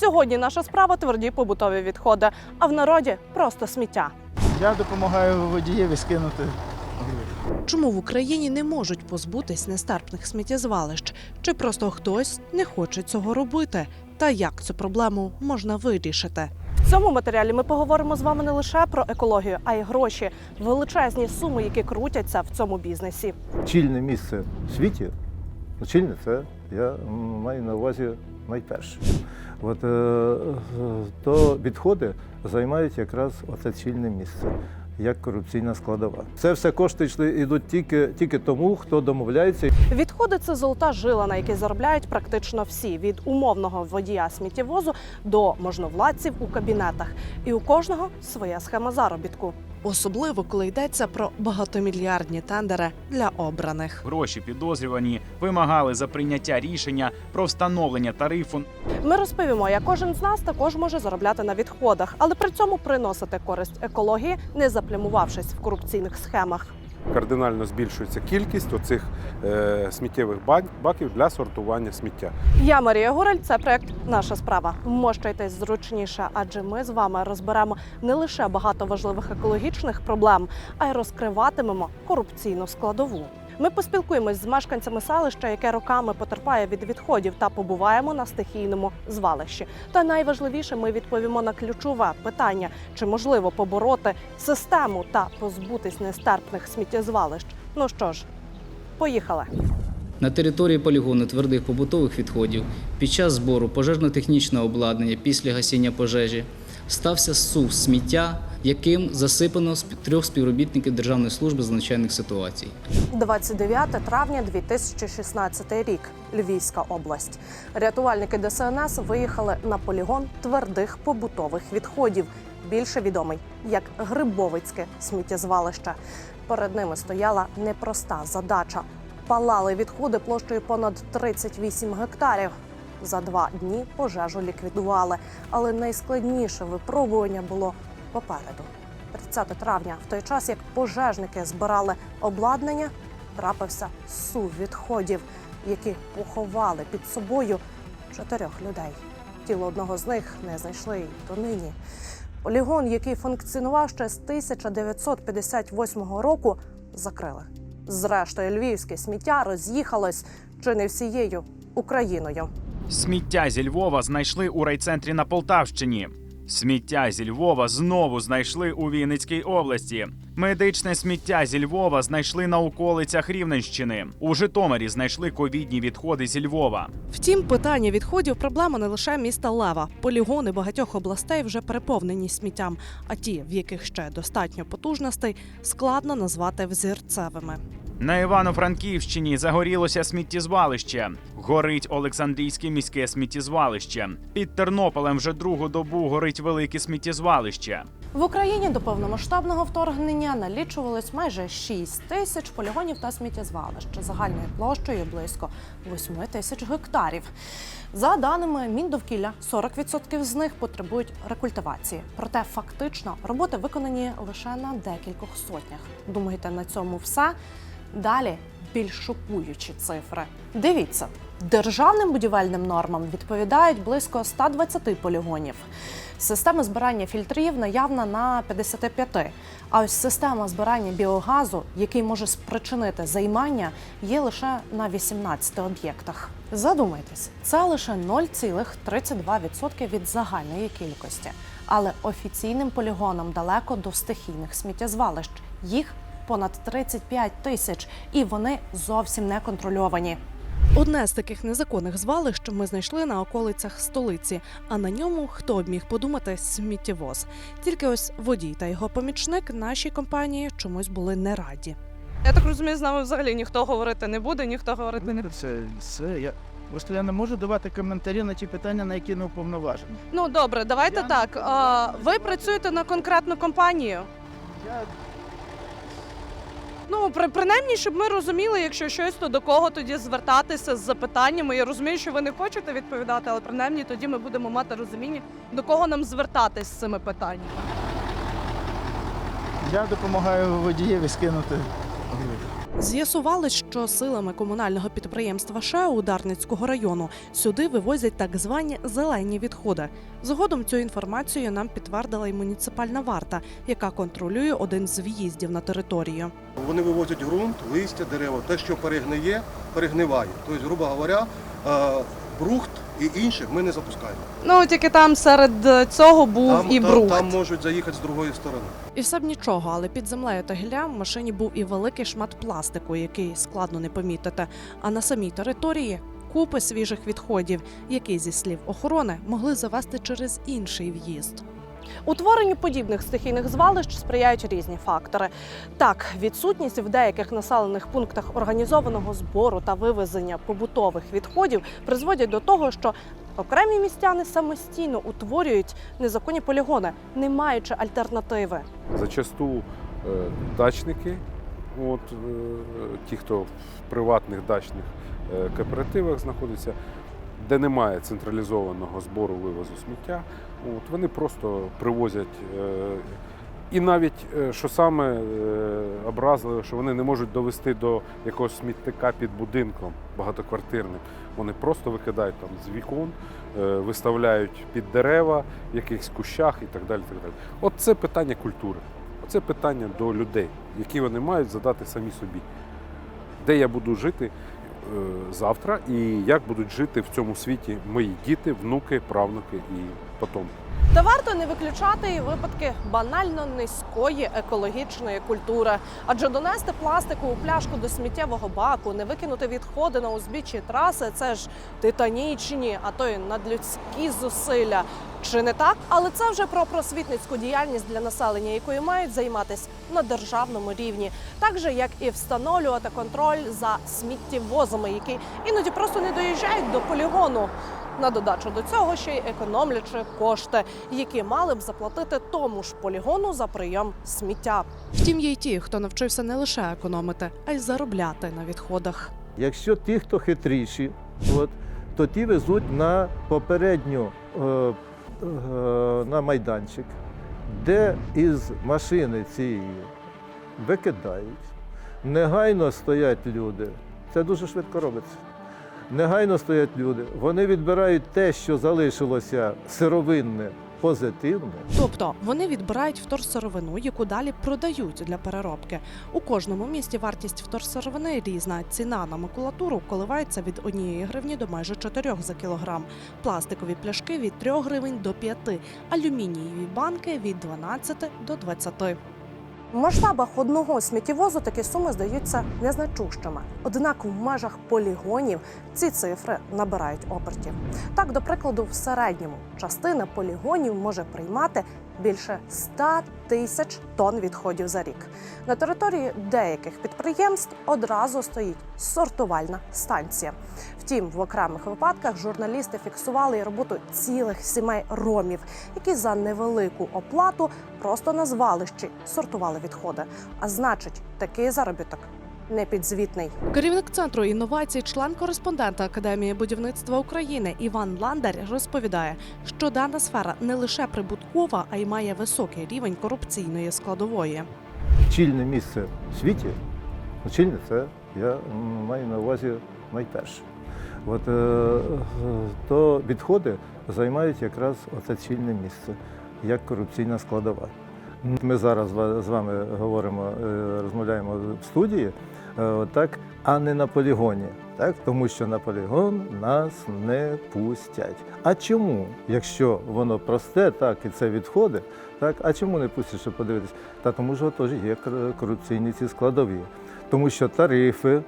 Сьогодні наша справа тверді побутові відходи, а в народі просто сміття. Я допомагаю водієві скинути. Чому в Україні не можуть позбутись нестерпних сміттєзвалищ? Чи просто хтось не хоче цього робити? Та як цю проблему можна вирішити? В цьому матеріалі ми поговоримо з вами не лише про екологію, а й гроші, величезні суми, які крутяться в цьому бізнесі. чільне місце в світі, чільне це я маю на увазі найперше. От, е, е, то відходи займають якраз оце чільне місце, як корупційна складова. Це все кошти йдуть тільки, тільки тому, хто домовляється Відходи це золота жила, на якій заробляють практично всі від умовного водія сміттєвозу до можновладців у кабінетах. І у кожного своя схема заробітку. Особливо коли йдеться про багатомільярдні тендери для обраних. Гроші підозрювані вимагали за прийняття рішення про встановлення тарифу Ми розповімо, як кожен з нас також може заробляти на відходах, але при цьому приносити користь екології, не заплямувавшись в корупційних схемах. Кардинально збільшується кількість оцих е, сміттєвих бак- баків для сортування сміття. Я Марія Гураль, Це проект Наша справа. Вмощуйтесь зручніше, адже ми з вами розберемо не лише багато важливих екологічних проблем, а й розкриватимемо корупційну складову. Ми поспілкуємось з мешканцями селища, яке роками потерпає від відходів, та побуваємо на стихійному звалищі. Та найважливіше, ми відповімо на ключове питання: чи можливо побороти систему та позбутись нестерпних сміттєзвалищ. Ну що ж, поїхали. На території полігону твердих побутових відходів під час збору пожежно-технічного обладнання після гасіння пожежі стався сув сміття, яким засипано трьох співробітників Державної служби з надзвичайних ситуацій. 29 травня 2016 рік. Львівська область. Рятувальники ДСНС виїхали на полігон твердих побутових відходів, більше відомий як Грибовицьке сміттєзвалище. Перед ними стояла непроста задача. Палали відходи площею понад 38 гектарів. За два дні пожежу ліквідували, але найскладніше випробування було попереду. 30 травня, в той час як пожежники збирали обладнання, трапився сув відходів, які поховали під собою чотирьох людей. Тіло одного з них не знайшли й донині. Полігон, який функціонував ще з 1958 року, закрили. Зрештою, львівське сміття роз'їхалось чи не всією Україною. Сміття зі Львова знайшли у райцентрі на Полтавщині. Сміття зі Львова знову знайшли у Вінницькій області. Медичне сміття зі Львова знайшли на околицях Рівненщини. У Житомирі знайшли ковідні відходи зі Львова. Втім, питання відходів проблема не лише міста Лева. Полігони багатьох областей вже переповнені сміттям, а ті, в яких ще достатньо потужностей, складно назвати взірцевими. На Івано-Франківщині загорілося сміттєзвалище. Горить Олександрійське міське сміттєзвалище. Під Тернополем вже другу добу горить велике сміттєзвалище. В Україні до повномасштабного вторгнення налічувалось майже 6 тисяч полігонів та сміттєзвалищ загальною площею близько 8 тисяч гектарів. За даними Міндовкілля, 40% з них потребують рекультивації. Проте фактично роботи виконані лише на декількох сотнях. Думаєте, на цьому все? Далі більш шокуючі цифри. Дивіться, державним будівельним нормам відповідають близько 120 полігонів. Система збирання фільтрів наявна на 55. А ось система збирання біогазу, який може спричинити займання, є лише на 18 об'єктах. Задумайтесь, це лише 0,32% від загальної кількості. Але офіційним полігонам далеко до стихійних сміттєзвалищ. Їх понад 35 тисяч, і вони зовсім не контрольовані. Одне з таких незаконних звалищ ми знайшли на околицях столиці, а на ньому хто б міг подумати сміттєвоз. Тільки ось водій та його помічник нашій компанії чомусь були не раді. Я так розумію, з нами взагалі ніхто говорити не буде, ніхто говорити не Це, це я. Просто я не можу давати коментарі на ті питання, на які не уповноважений. Ну добре, давайте Я не так. А, ви працюєте на конкретну компанію. Я Ну, при, принаймні, щоб ми розуміли, якщо щось, то до кого тоді звертатися з запитаннями. Я розумію, що ви не хочете відповідати, але принаймні тоді ми будемо мати розуміння, до кого нам звертатись з цими питаннями. Я допомагаю водієві скинути. З'ясували, що силами комунального підприємства ШЕО Дарницького району сюди вивозять так звані зелені відходи. Згодом цю інформацію нам підтвердила й муніципальна варта, яка контролює один з в'їздів на територію. Вони вивозять ґрунт, листя, дерева, те, що перегниє, перегниває. Тобто, грубо говоря, е, брухт і інших ми не запускаємо. Ну тільки там серед цього був Там, там, там можуть заїхати з другої сторони. І все б нічого, але під землею та гіллям в машині був і великий шмат пластику, який складно не помітити. А на самій території купи свіжих відходів, які зі слів охорони могли завести через інший в'їзд. Утворенню подібних стихійних звалищ сприяють різні фактори. Так, відсутність в деяких населених пунктах організованого збору та вивезення побутових відходів призводять до того, що окремі містяни самостійно утворюють незаконні полігони, не маючи альтернативи. Зачасту е, дачники, от, е, ті, хто в приватних дачних е, кооперативах знаходяться, де немає централізованого збору вивозу сміття, от, вони просто привозять. е, І навіть, е, що саме е, образливе, що вони не можуть довести до якогось сміттика під будинком багатоквартирним. Вони просто викидають там з вікон, виставляють під дерева, в якихось кущах і так далі. Так далі. От це питання культури. Це питання до людей, які вони мають задати самі собі. Де я буду жити завтра і як будуть жити в цьому світі мої діти, внуки, правнуки і потомки. Та варто не виключати випадки банально низької екологічної культури. Адже донести пластикову пляшку до сміттєвого баку, не викинути відходи на узбіччі траси це ж титанічні, а то й надлюдські зусилля. Чи не так? Але це вже про просвітницьку діяльність для населення, якою мають займатися на державному рівні, так же як і встановлювати контроль за сміттєвозами, які іноді просто не доїжджають до полігону. На додачу до цього ще й економлячи кошти, які мали б заплатити тому ж полігону за прийом сміття. Втім, є й ті, хто навчився не лише економити, а й заробляти на відходах. Якщо ті, хто хитріші, от, то ті везуть на попередню е, на майданчик, де із машини цієї викидають. Негайно стоять люди. Це дуже швидко робиться. Негайно стоять люди. Вони відбирають те, що залишилося сировинне, позитивне. Тобто вони відбирають вторсировину, яку далі продають для переробки. У кожному місті вартість вторсировини різна. Ціна на макулатуру коливається від однієї гривні до майже 4 за кілограм. Пластикові пляшки від 3 гривень до 5, алюмінієві банки від 12 до 20. В масштабах одного сміттєвозу такі суми здаються незначущими. Однак в межах полігонів ці цифри набирають обертів. Так, до прикладу, в середньому частина полігонів може приймати більше 100 тисяч тонн відходів за рік. На території деяких підприємств одразу стоїть сортувальна станція. Втім, в окремих випадках журналісти фіксували і роботу цілих сімей ромів, які за невелику оплату просто на звалищі сортували відходи. А значить, такий заробіток непідзвітний. Керівник центру інновацій, член кореспондента Академії будівництва України Іван Ландар розповідає, що дана сфера не лише прибуткова, а й має високий рівень корупційної складової. чільне місце в світі, ну, чільне це я маю на увазі найперше. От, е, е, то відходи займають якраз оце чільне місце, як корупційна складова. Ми зараз з вами говоримо, е, розмовляємо в студії, отак, а не на полігоні. Так? Тому що на полігон нас не пустять. А чому? Якщо воно просте, так і це відходи, так, а чому не пустять, щоб подивитися? Та тому що теж є кор- корупційні ці складові. Тому що тарифи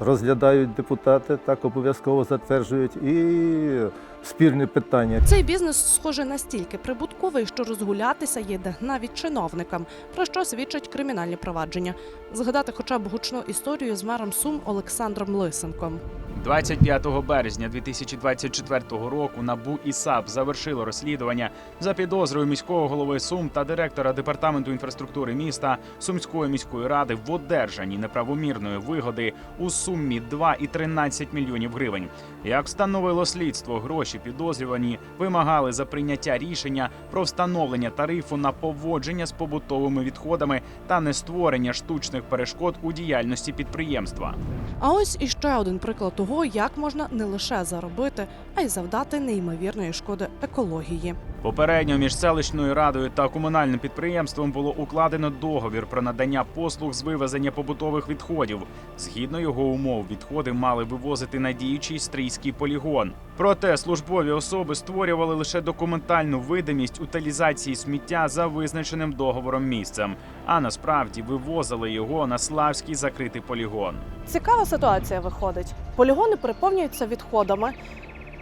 розглядають депутати, так обов'язково затверджують і спірні питання. Цей бізнес, схоже, настільки прибутковий, що розгулятися є де навіть чиновникам, про що свідчать кримінальні провадження. Згадати хоча б гучну історію з мером Сум Олександром Лисенком. 25 березня 2024 року НАБУ і САП завершило розслідування за підозрою міського голови Сум та директора департаменту інфраструктури міста Сумської міської ради в одержанні неправомірної вигоди у сумі 2,13 мільйонів гривень. Як встановило слідство, гроші підозрювані вимагали за прийняття рішення про встановлення тарифу на поводження з побутовими відходами та не створення штучних перешкод у діяльності підприємства. А ось іще один приклад того, як можна не лише заробити, а й завдати неймовірної шкоди екології. Попередньо між селищною радою та комунальним підприємством було укладено договір про надання послуг з вивезення побутових відходів. Згідно його умов, відходи мали вивозити на діючий стрийський полігон. Проте службові особи створювали лише документальну видимість утилізації сміття за визначеним договором місцем, а насправді вивозили його на славський закритий полігон. Цікава ситуація виходить. Полігони переповнюються відходами.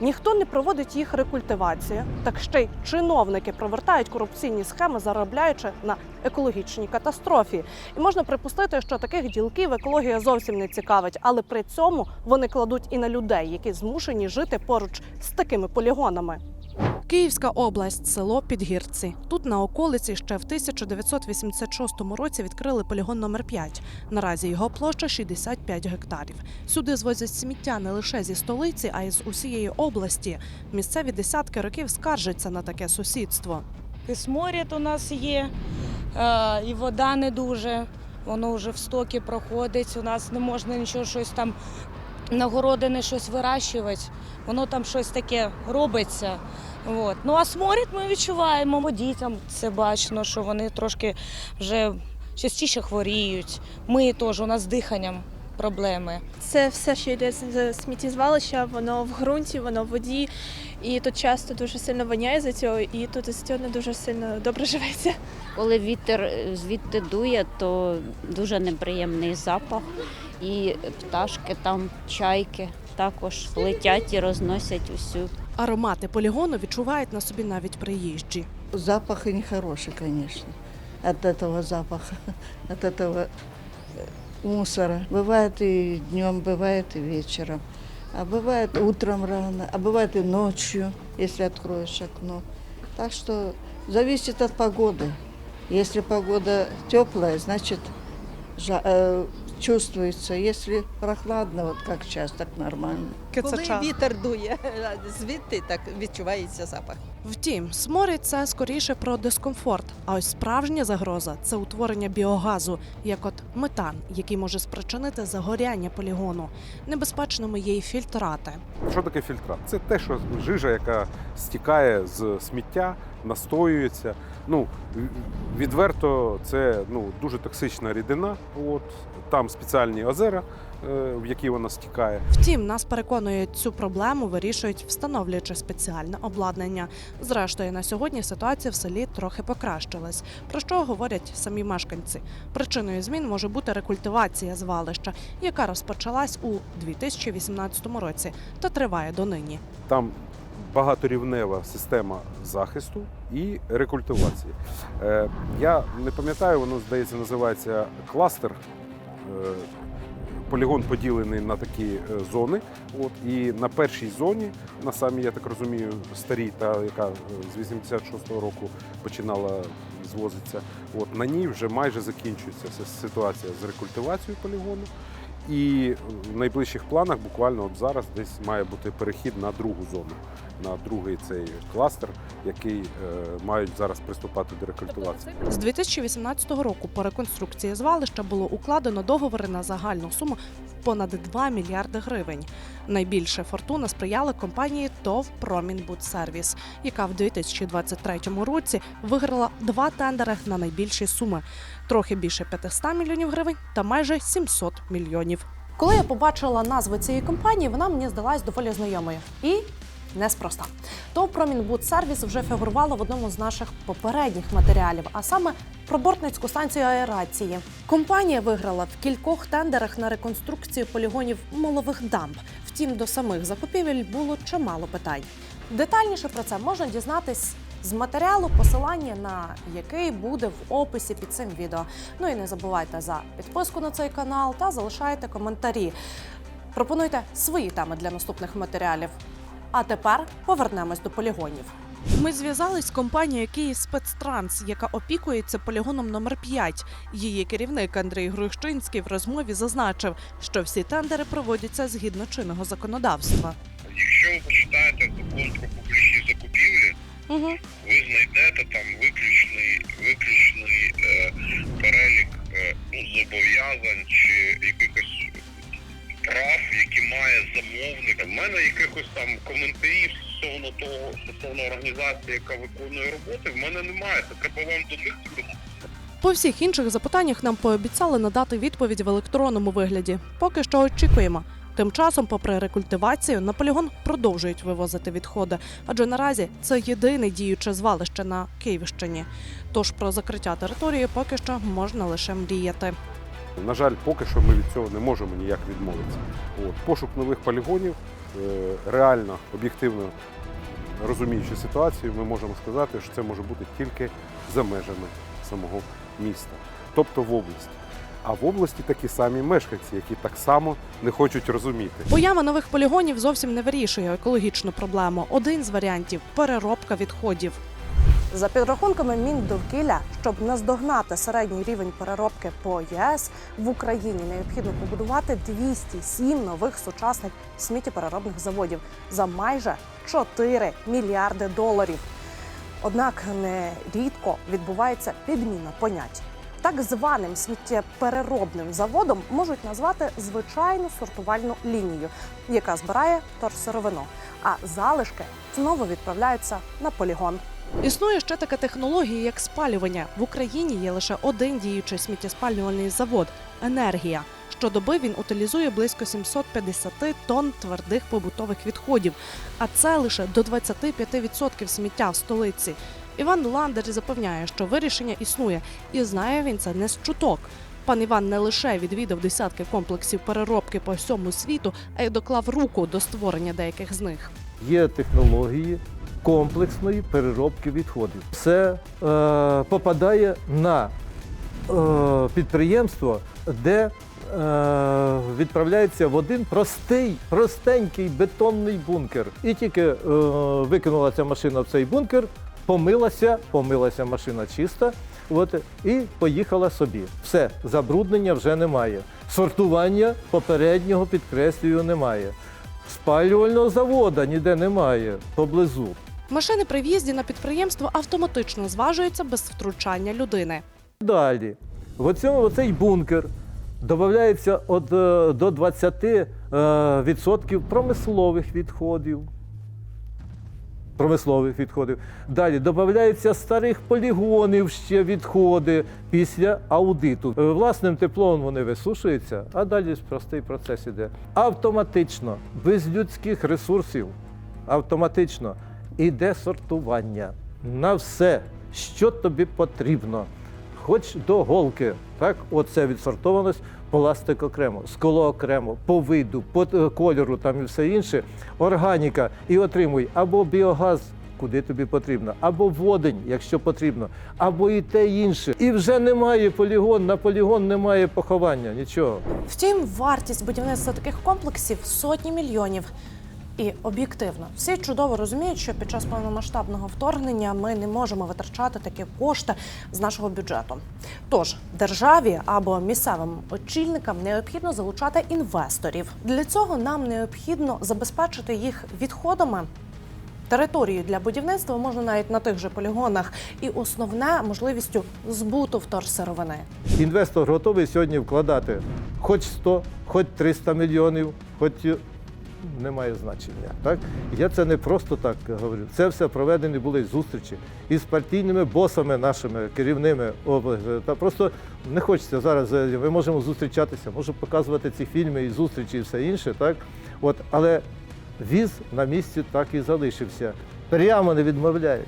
Ніхто не проводить їх рекультивацію, так ще й чиновники провертають корупційні схеми, заробляючи на екологічній катастрофі. І можна припустити, що таких ділків екологія зовсім не цікавить, але при цьому вони кладуть і на людей, які змушені жити поруч з такими полігонами. Київська область, село Підгірці. Тут на околиці ще в 1986 році відкрили полігон номер 5 Наразі його площа 65 гектарів. Сюди звозять сміття не лише зі столиці, а й з усієї області. Місцеві десятки років скаржаться на таке сусідство. І у нас є, е, і вода не дуже. Воно вже в стоки проходить. У нас не можна нічого щось там на городини щось вирощувати. Воно там щось таке робиться. От. Ну а сморід ми відчуваємо. Бо Дітям це бачно, що вони трошки вже частіше хворіють. Ми теж у нас з диханням проблеми. Це все, що йде з сміттєзвалища, воно в ґрунті, воно в воді. І тут часто дуже сильно воняє за цього, і тут з цього не дуже сильно добре живеться. Коли вітер звідти дує, то дуже неприємний запах. І пташки там, чайки також летять і розносять усю Аромати полігону відчувають на собі навіть приїжджі. Запах и нехороший, конечно, от этого запаха, от этого э, мусора. Бывает и днем, бывает и вечером. А бывает утром рано, а бывает и ночью, если откроешь окно. Так что зависит от погоды. Если погода теплая, значит жа- э, чувствуется. Если прохладно, вот как сейчас, так нормально. Коли вітер дує, звідти так відчувається запах. Втім, сморід це скоріше про дискомфорт. А ось справжня загроза це утворення біогазу, як от метан, який може спричинити загоряння полігону. Небезпечними є й фільтрати. Що таке фільтрат? Це те, що жижа, яка стікає з сміття, настоюється. Ну, відверто, це ну, дуже токсична рідина. От, там спеціальні озера, е, в які вона стікає. Втім, нас переконують, цю проблему вирішують, встановлюючи спеціальне обладнання. Зрештою, на сьогодні ситуація в селі трохи покращилась. Про що говорять самі мешканці? Причиною змін може бути рекультивація звалища, яка розпочалась у 2018 році та триває донині. Там багаторівнева система захисту і рекультивації. Е, я не пам'ятаю, воно здається, називається кластер. Е, полігон поділений на такі е, зони. От, і на першій зоні, на самій, я так розумію, старій, та яка з 86-го року починала звозитися, от, на ній вже майже закінчується ситуація з рекультивацією полігону. І в найближчих планах буквально от зараз десь має бути перехід на другу зону, на другий цей кластер, який е, мають зараз приступати до рекультивації. З 2018 року по реконструкції звалища було укладено договори на загальну суму в понад 2 мільярди гривень. Найбільше фортуна сприяла компанії ТОВ Промінбудсервіс, яка в 2023 році виграла два тендери на найбільші суми трохи більше 500 мільйонів гривень та майже 700 мільйонів. Коли я побачила назву цієї компанії, вона мені здалась доволі знайомою і неспроста. То ТОВ Промінбудсервіс вже фігурувало в одному з наших попередніх матеріалів, а саме про бортницьку станцію аерації. Компанія виграла в кількох тендерах на реконструкцію полігонів молових дамб. Втім, до самих закупівель було чимало питань. Детальніше про це можна дізнатись з матеріалу, посилання на який буде в описі під цим відео. Ну і не забувайте за підписку на цей канал та залишайте коментарі. Пропонуйте свої теми для наступних матеріалів. А тепер повернемось до полігонів. Ми зв'язались з компанією Київ Спецтранс, яка опікується полігоном номер 5 Її керівник Андрій Грущинський в розмові зазначив, що всі тендери проводяться згідно чинного законодавства. Якщо ви почитаєте закон про публічні Угу. ви знайдете там виключний, виключний е, перелік е, ну, зобов'язань чи якихось прав, які має замовник. У мене якихось там коментарів стосовно того, стосовно організації, яка виконує роботи, в мене немає. Це треба вам до них звернутися. По всіх інших запитаннях нам пообіцяли надати відповідь в електронному вигляді. Поки що очікуємо. Тим часом, попри рекультивацію, на полігон продовжують вивозити відходи, адже наразі це єдине діюче звалище на Київщині. Тож про закриття території поки що можна лише мріяти. На жаль, поки що ми від цього не можемо ніяк відмовитися. От. Пошук нових полігонів, е, реально, об'єктивно розуміючи ситуацію, ми можемо сказати, що це може бути тільки за межами самого міста, тобто в області. А в області такі самі мешканці, які так само не хочуть розуміти. Поява нових полігонів зовсім не вирішує екологічну проблему. Один з варіантів переробка відходів. За підрахунками Міндовкілля, щоб наздогнати середній рівень переробки по ЄС в Україні необхідно побудувати 207 нових сучасних сміттєпереробних заводів за майже 4 мільярди доларів. Однак нерідко відбувається підміна понять. Так званим сміттєпереробним заводом можуть назвати звичайну сортувальну лінію, яка збирає торсировину, а залишки знову відправляються на полігон. Існує ще така технологія, як спалювання. В Україні є лише один діючий сміттєспалювальний завод енергія. Щодоби він утилізує близько 750 тонн твердих побутових відходів, а це лише до 25% сміття в столиці. Іван Ландар запевняє, що вирішення існує, і знає він це не з чуток. Пан Іван не лише відвідав десятки комплексів переробки по всьому світу, а й доклав руку до створення деяких з них. Є технології комплексної переробки відходів. Це е, попадає на е, підприємство, де е, відправляється в один простий, простенький бетонний бункер. І тільки е, викинула ця машина в цей бункер, помилася, помилася машина чиста, от, і поїхала собі. Все, забруднення вже немає. Сортування попереднього підкреслюю немає. Спалювального заводу ніде немає поблизу. Машини при в'їзді на підприємство автоматично зважуються без втручання людини. Далі, в цьому оцей бункер додається е, до 20% е, промислових відходів. Промислових відходів. Далі додаються старих полігонів ще відходи після аудиту. Е, Власним теплом вони висушуються, а далі простий процес іде. Автоматично, без людських ресурсів, автоматично іде сортування на все, що тобі потрібно. Хоч до голки, так, оце відсортованість, пластик окремо, скло окремо, по виду, по е, кольору там і все інше, органіка, і отримуй або біогаз, куди тобі потрібно, або водень, якщо потрібно, або і те інше. І вже немає полігон, на полігон немає поховання, нічого. Втім, вартість будівництва таких комплексів сотні мільйонів. І об'єктивно, всі чудово розуміють, що під час повномасштабного вторгнення ми не можемо витрачати такі кошти з нашого бюджету. Тож державі або місцевим очільникам необхідно залучати інвесторів. Для цього нам необхідно забезпечити їх відходами. Територію для будівництва можна навіть на тих же полігонах, і основне можливістю збуту вторсировини. Інвестор готовий сьогодні вкладати хоч 100, хоч 300 мільйонів, хоч е, немає значення. Так? Я це не просто так говорю. Це все проведені були зустрічі із партійними босами нашими, керівними області. Та просто не хочеться зараз. е, Ми можемо зустрічатися, можу показувати ці фільми і зустрічі, і все інше. Так? От, але віз на місці так і залишився. Прямо не відмовляють.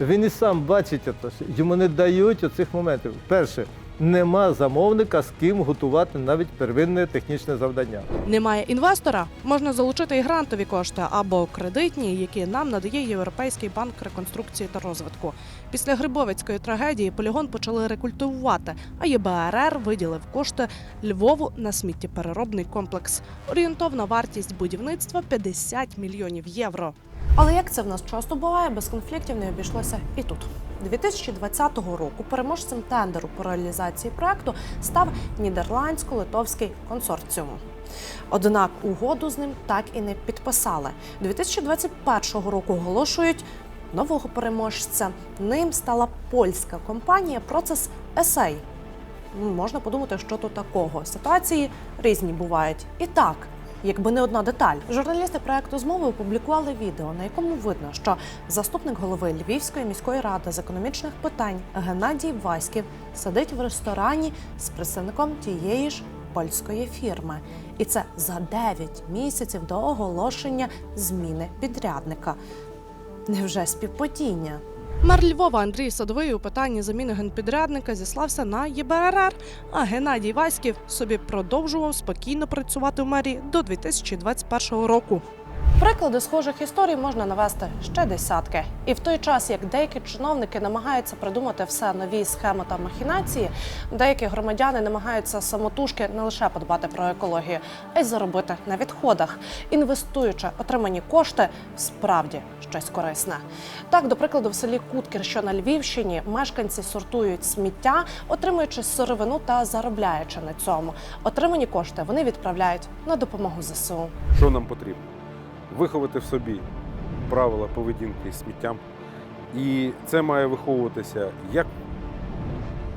Він і сам бачить, це, йому не дають оцих моментів. Перше, нема замовника, з ким готувати навіть первинне технічне завдання. Немає інвестора, можна залучити і грантові кошти або кредитні, які нам надає Європейський банк реконструкції та розвитку. Після Грибовицької трагедії полігон почали рекультивувати, а ЄБРР виділив кошти Львову на сміттєпереробний комплекс. Орієнтовна вартість будівництва 50 мільйонів євро. Але як це в нас часто буває, без конфліктів не обійшлося і тут. 2020 року переможцем тендеру по реалізації проекту став нідерландсько-литовський консорціум. Однак угоду з ним так і не підписали. 2021 року оголошують нового переможця. Ним стала польська компанія Процес. Ну, Можна подумати, що тут такого. Ситуації різні бувають. І так, якби не одна деталь. Журналісти проекту змови опублікували відео, на якому видно, що заступник голови Львівської міської ради з економічних питань Геннадій Васьків сидить в ресторані з представником тієї ж польської фірми. І це за 9 місяців до оголошення зміни підрядника. Невже співпадіння? Мер Львова Андрій Садовий у питанні заміни генпідрядника зіслався на ЄБРР, а Геннадій Васьків собі продовжував спокійно працювати в мерії до 2021 року. Приклади схожих історій можна навести ще десятки. І в той час, як деякі чиновники намагаються придумати все нові схеми та махінації, деякі громадяни намагаються самотужки не лише подбати про екологію, а й заробити на відходах, інвестуючи отримані кошти справді щось корисне. Так, до прикладу, в селі Куткір, що на Львівщині, мешканці сортують сміття, отримуючи сировину та заробляючи на цьому. Отримані кошти вони відправляють на допомогу ЗСУ. Що нам потрібно? Виховати в собі правила поведінки з сміттям. І це має виховуватися як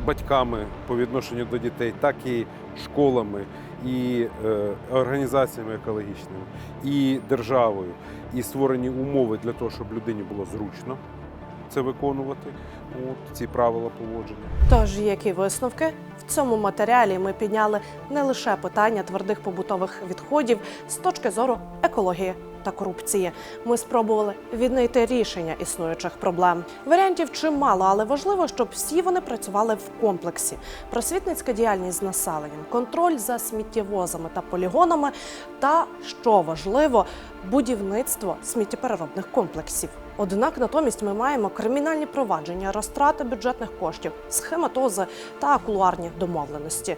батьками по відношенню до дітей, так і школами, і е, організаціями екологічними, і державою, і створені умови для того, щоб людині було зручно це виконувати, от, ці правила поводження. Тож, які висновки в цьому матеріалі ми підняли не лише питання твердих побутових відходів з точки зору екології та корупції. Ми спробували віднайти рішення існуючих проблем. Варіантів чимало, але важливо, щоб всі вони працювали в комплексі. Просвітницька діяльність з населенням, контроль за сміттєвозами та полігонами, та що важливо, будівництво сміттєпереробних комплексів. Однак натомість ми маємо кримінальні провадження, розтрати бюджетних коштів, схематози та кулуарні домовленості.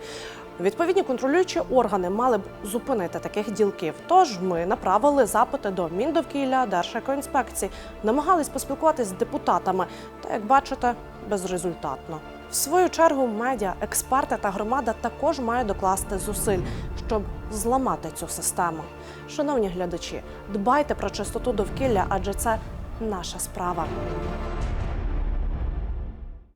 Відповідні контролюючі органи мали б зупинити таких ділків. Тож ми направили запити до Міндовкілля, Держекоінспекції, намагались поспілкуватися з депутатами. Та як бачите, безрезультатно. В свою чергу медіа, експерти та громада також мають докласти зусиль, щоб зламати цю систему. Шановні глядачі, дбайте про чистоту довкілля, адже це наша справа.